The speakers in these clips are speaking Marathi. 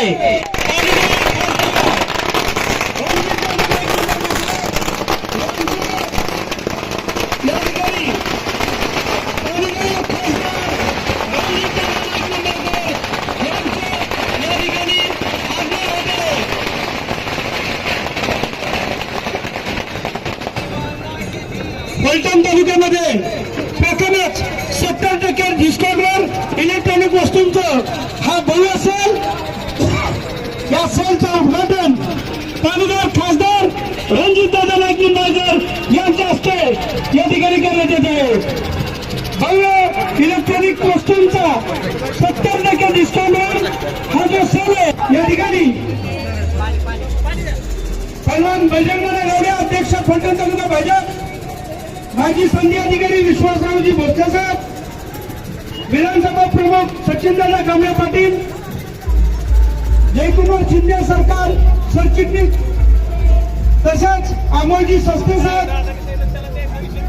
आहे फलटण तालुक्यामध्ये प्रथमच सत्तर टक्के डिस्काउंटवर इलेक्ट्रॉनिक वस्तूंचं हा भव्य सेल उद्घाटन. पदवीधर खासदार रणजितदादा नाईक निंबाळकर यांच्या हस्ते या ठिकाणी करण्यात येत आहे. भव्य इलेक्ट्रॉनिक वस्तूंचा सत्तर टक्के डिस्काउंट हा जो सेल आहे या ठिकाणी पैलवान बजरंगनाथ गावडे अध्यक्ष फलटण तालुका भाजप माजी संधी अधिकारी विश्वासरावजी भोसले साहेब विधानसभा प्रमुख सचिनदादा कांबळे पाटील जयकुमार शिंदे सरकार सरचिटणीस. तसेच अमोलजी सस्ते साहेब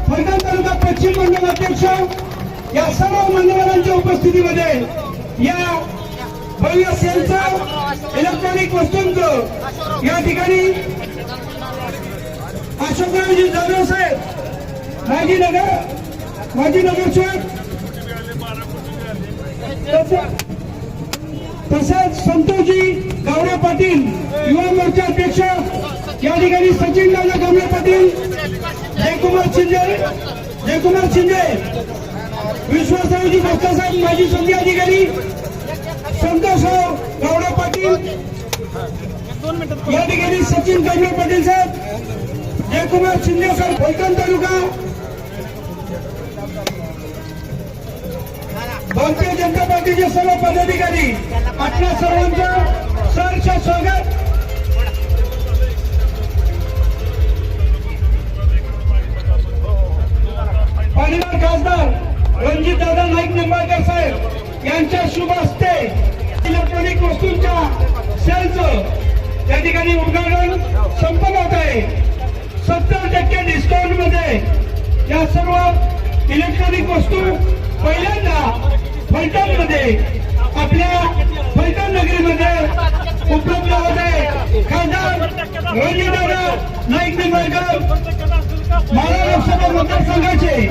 फलटण तालुका पश्चिम मंडळ अध्यक्ष या सर्व मान्यवरांच्या उपस्थितीमध्ये या भव्य सेलचं इलेक्ट्रॉनिक वस्तूंचं या ठिकाणी अशोकरावजी जाधव साहेब माजी नगर माजी नगरसेवक तसेच संतोषजी गावडे पाटील युवा मोर्चा अध्यक्ष या ठिकाणी सचिन दादा गावडे पाटील जयकुमार शिंदे जयकुमार शिंदे विश्वासरावजी साहेब माजी संघीय अधिकारी संतोषराव गावडे पाटील या ठिकाणी सचिन गावडे पाटील साहेब जयकुमार शिंदे सर फलटण तालुका भारतीय जनता पार्टीचे सर्व पदाधिकारी आपल्या सर्वांचं सरच्या स्वागत. पाणीदार खासदार रणजित दादा नाईक निंबाळकर साहेब यांच्या शुभ हस्ते इलेक्ट्रॉनिक वस्तूंच्या सेलचं त्या ठिकाणी उद्घाटन संपन्न होत आहे. सत्तर टक्के डिस्काउंटमध्ये या सर्व इलेक्ट्रॉनिक वस्तू पहिल्यांदा फलटणमध्ये आपल्या फलटण नगरीमध्ये उपलब्ध होत आहे. खासदार रणजितदादा नाईक निंबाळकर. माला लोकसभा मतदारसंघाचे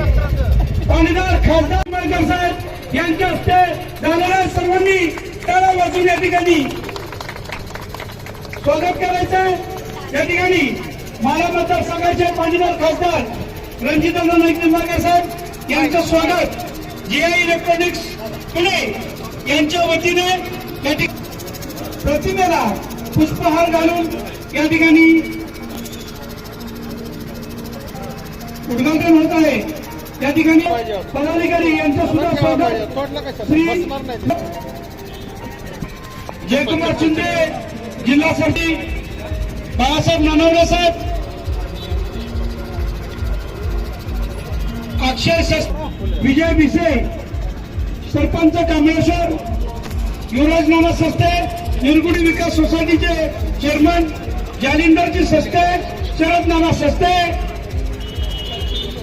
पाणीदार खासदार निंबाळकर साहेब यांच्या हस्ते जाणाऱ्या सर्वांनी त्याला वाचून या ठिकाणी स्वागत करायचं या ठिकाणी माला मतदारसंघाचे पाणीदार खासदार रणजितांना नाईक निंबाळकर साहेब यांचं स्वागत. जीआय इलेक्ट्रॉनिक्स पुणे यांच्या वतीने या ठिकाणी प्रतिमेला पुष्पहार घालून या ठिकाणी उद्घाटन होत आहे. या ठिकाणी पदाधिकारी यांचं सुद्धा स्वागत. श्री जयकुमार शिंदे जिल्हासाठी बाळासाहेब नानवडे साहेब अक्षय शस- विजय भिसे सरपंच कामेश्वर युवराज नाना सस्ते निरगुडी विकास सोसायटीचे चेअरमन जालिंदरजी सस्ते शरद नाना सस्ते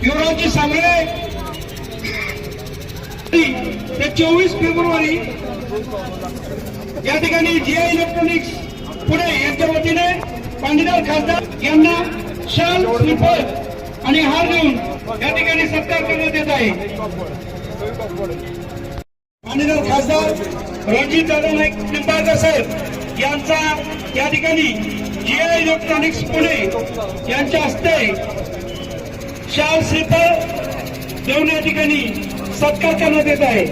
युवराजजी सांगळे. ते चोवीस फेब्रुवारी या ठिकाणी जीआय इलेक्ट्रॉनिक्स पुणे यांच्या वतीने पांडीदार खासदार यांना शाल श्रीफळ आणि हार देऊन या ठिकाणी सत्कार करण्यात येत आहे. माननीय खासदार रणजित दादा नाईक निंबाळकर साहेब यांचा या ठिकाणी जीआय इलेक्ट्रॉनिक्स पुणे यांच्या हस्ते शाल श्रीफळ देऊन या ठिकाणी सत्कार करण्यात येत आहे.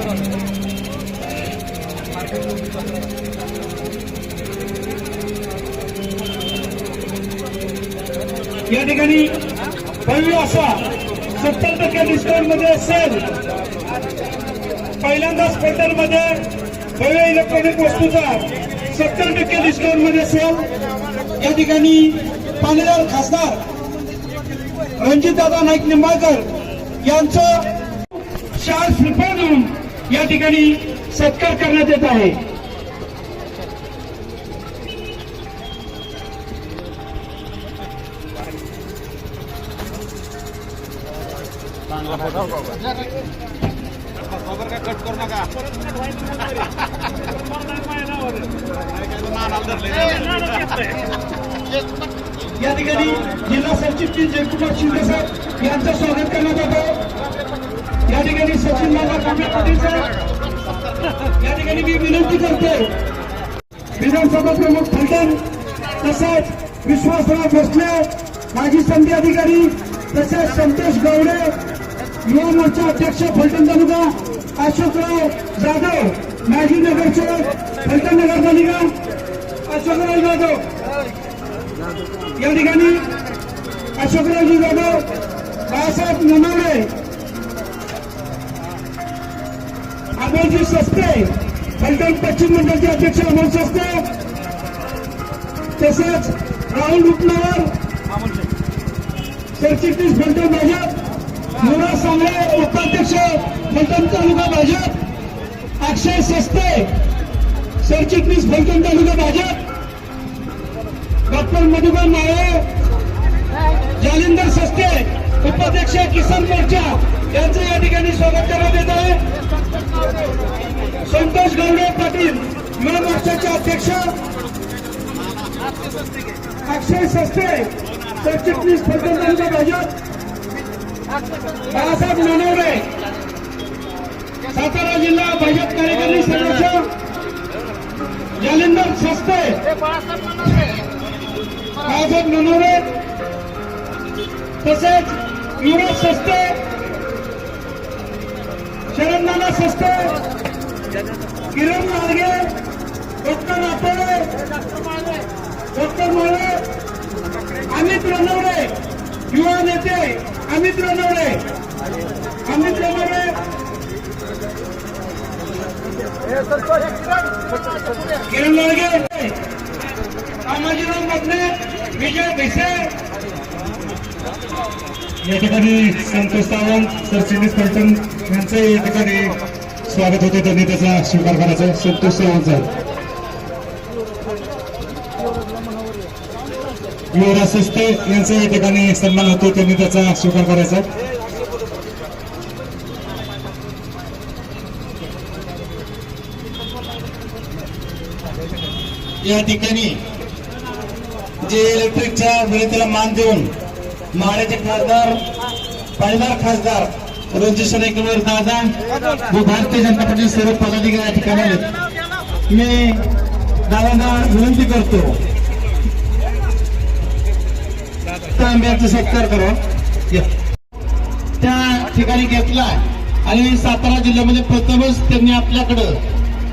या ठिकाणी भव्य असा सत्तर टक्के डिस्काउंटमध्ये असेल पहिल्यांदाच पेटलमध्ये भव्य इलेक्ट्रॉनिक वस्तूचा सत्तर टक्के डिस्काउंटमध्ये असेल. या ठिकाणी पाणीदार खासदार रणजितदादा नाईक निंबाळकर यांचं शाल श्रीफळ देऊन या ठिकाणी सत्कार करण्यात येत आहे. या ठिकाणी जिल्हा सरचिटणीस जयकुमार शिंदे साहेब यांचं स्वागत करण्यात येतं या ठिकाणी सचिन बाबा कांबळे पाटील साहेब या ठिकाणी मी विनंती करतो विधानसभा प्रमुख फलटण तसेच विश्वासराव भोसले माजी संधी अधिकारी तसेच संतोष गवडे युवा मोर्चा अध्यक्ष फलटण तालुका अशोकराव जाधव माजी नगरसेवक फलटण नगरपालिका अशोकराव जाधव. या ठिकाणी अशोकरावजी जाधव बाळासाहेब ननावडे अमोलजी सस्ते फलटण पश्चिम मंडळचे अध्यक्ष अमोल सस्ते तसेच राहुल रुपनावर सरचिटणीस फलटण भाजप युवराज सांगळे उपाध्यक्ष फलटण तालुका भाजप. अक्षय सस्ते सरचिटणीस फलटण तालुका भाजप. डॉक्टर मधुकर नाळे जालिंदर सस्ते उपाध्यक्ष किसान मोर्चा. यांचं या ठिकाणी स्वागत करण्यात येत आहे. संतोष गवडे पाटील युवा मोर्चाचे अध्यक्ष. अक्षय सस्ते सरचिटणीस फलटण तालुका भाजप. बाळासाहेब नानवरे सातारा जिल्हा भाजप कार्यकारिणी सदस्य जालिंदर सस्ते बाळासाहेब ननवरे तसेच युवराज सस्ते शरद नाना सस्ते किरण मार्गे डॉक्टर राठोडे डॉक्टर मोळे अमित रनवडे युवा नेते अमित रनवडे अमित रनवडे किरण लाडगे रामाजीराव मगने विजय भिसे. या ठिकाणी संतोष सावंत सरचिटणीस फलटण यांचं या ठिकाणी स्वागत होते. त्यांनी त्याचा स्वीकार करायचा. संतोष सावंत साहेब. युवराज सस्ते यांचा या ठिकाणी सन्मान होतो. त्यांनी त्याचा स्वीकार करायचा. या ठिकाणी जे इलेक्ट्रिकच्या वेळेला मान देऊन माड्याचे खासदार पाळीदार खासदार रणजित एकवर दादा व भारतीय जनता पार्टी सर्व पदाधिकारी या ठिकाणी आहेत मी दादांना विनंती करतो तांब्याचा सत्कार करा. त्या ठिकाणी घेतला आणि सातारा जिल्ह्यामध्ये प्रथमच त्यांनी आपल्याकडं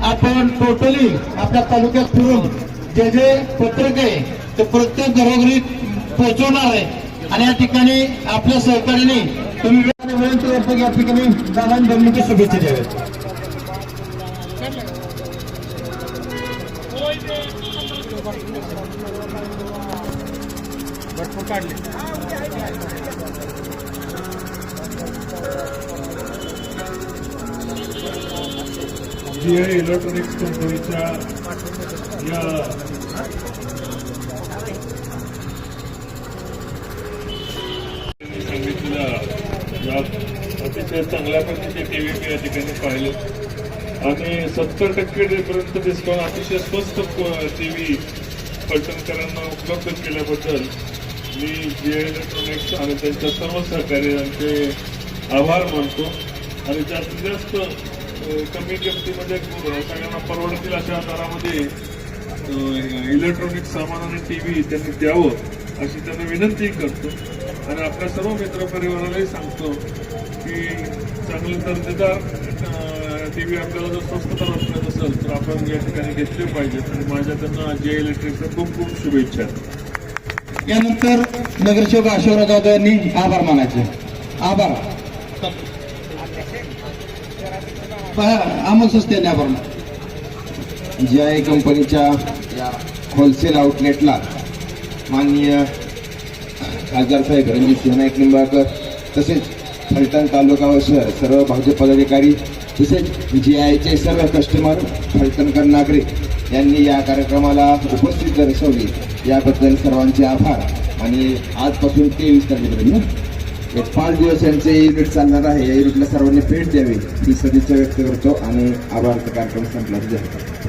आपण टोटली आपल्या तालुक्यात फिरून जे जे पत्रक आहे ते प्रत्येक घरोघरी पोहोचवणार आहे. आणि या ठिकाणी आपल्या सहकार्याने तुम्ही विनंती करतो की या ठिकाणी दादांनी जमिनीची शुभेच्छा द्याव्यात. जी आय इलेक्ट्रॉनिक्स कंपनीच्या या सांगितलेल्या अतिशय चांगल्या प्रकारचे टीव्ही मी या ठिकाणी पाहिले. आणि सत्तर टक्के पर्यंत डिस्काउंट अतिशय स्वस्त टीव्ही पलटणकरांना उपलब्ध केल्याबद्दल मी जी इलेक्ट्रॉनिक्स आणि त्यांच्या सर्व सहकार्यांचे आभार मानतो. आणि जास्तीत जास्त कमी किमतीमध्ये सगळ्यांना परवडतील अशा दरामध्ये इलेक्ट्रॉनिक सामान आणि टी व्ही त्यांनी द्यावं अशी त्यांना विनंती करतो. आणि आपल्या सर्व मित्रपरिवारालाही सांगतो की चांगले दर्जेदार टी व्ही आपल्याला जर स्वस्त दरात मिळत असेल तर आपण या ठिकाणी घेतले पाहिजेत. आणि माझ्या त्यांना जे इलेक्ट्रिकच्या खूप खूप शुभेच्छा. आहे यानंतर नगरसेवक अशोकराव जाधव यांनी आभार मानायचे. आभार. अमोल सस्ते यांनी आभार मानायचे. जी आय कंपनीच्या या होलसेल आउटलेटला माननीय खासदार साहेब रणजित नाईक निंबाळकर तसेच फलटण तालुका व शहर सर्व भाजप पदाधिकारी तसेच जी आयचे सर्व कस्टमर फलटणकर नागरिक यांनी या कार्यक्रमाला उपस्थित दर्शवली. याबद्दल सर्वांचे आभार. आणि आजपासून तेवीस तारखेपर्यंत एक पाच दिवस यांचे युनिट चालणार आहे. या युनिटला सर्वांनी भेट द्यावी ही सदिच्छा व्यक्त करतो आणि आभार कार्यक्रम संपला. जाहीर करतो